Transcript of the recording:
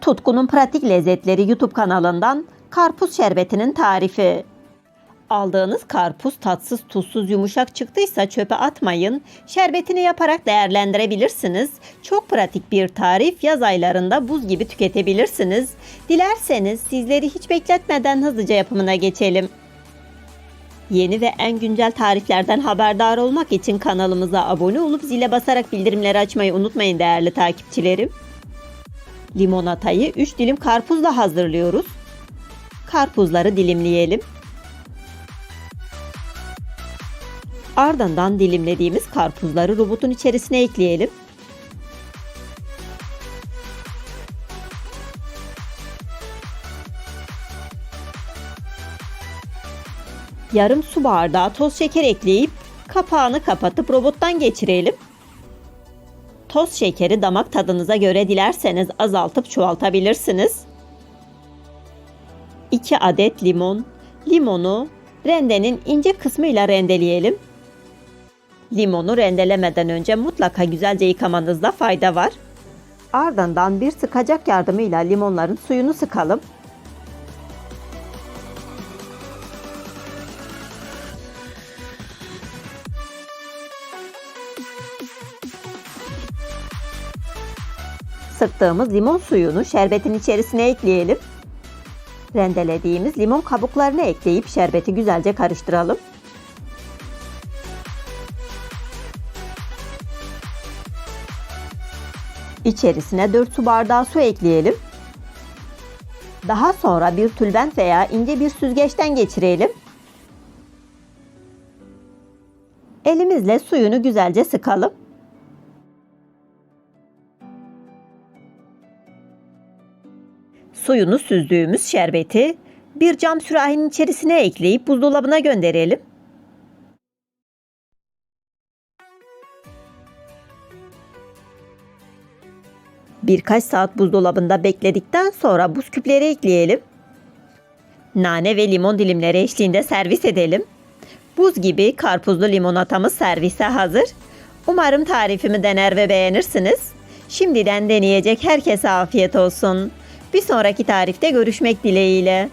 Tutkunun Pratik Lezzetleri YouTube kanalından karpuz şerbetinin tarifi. Aldığınız karpuz tatsız, tuzsuz, yumuşak çıktıysa çöpe atmayın. Şerbetini yaparak değerlendirebilirsiniz. Çok pratik bir tarif. Yaz aylarında buz gibi tüketebilirsiniz. Dilerseniz sizleri hiç bekletmeden hızlıca yapımına geçelim. Yeni ve en güncel tariflerden haberdar olmak için kanalımıza abone olup zile basarak bildirimleri açmayı unutmayın değerli takipçilerim. Limonatayı 3 dilim karpuzla hazırlıyoruz. Karpuzları dilimleyelim. Ardından dilimlediğimiz karpuzları robotun içerisine ekleyelim. Yarım su bardağı toz şeker ekleyip kapağını kapatıp robottan geçirelim. Toz şekeri damak tadınıza göre dilerseniz azaltıp çoğaltabilirsiniz. 2 adet limon. Limonu rendenin ince kısmıyla rendeleyelim. Limonu rendelemeden önce mutlaka güzelce yıkamanızda fayda var. Ardından bir sıkacak yardımıyla limonların suyunu sıkalım. Sıktığımız limon suyunu şerbetin içerisine ekleyelim. Rendelediğimiz limon kabuklarını ekleyip şerbeti güzelce karıştıralım. İçerisine 4 su bardağı su ekleyelim. Daha sonra bir tülbent veya ince bir süzgeçten geçirelim. Elimizle suyunu güzelce sıkalım. Suyunu süzdüğümüz şerbeti bir cam sürahinin içerisine ekleyip buzdolabına gönderelim. Birkaç saat buzdolabında bekledikten sonra buz küpleri ekleyelim. Nane ve limon dilimleri eşliğinde servis edelim. Buz gibi karpuzlu limonatamız servise hazır. Umarım tarifimi dener ve beğenirsiniz. Şimdiden deneyecek herkese afiyet olsun. Bir sonraki tarifte görüşmek dileğiyle.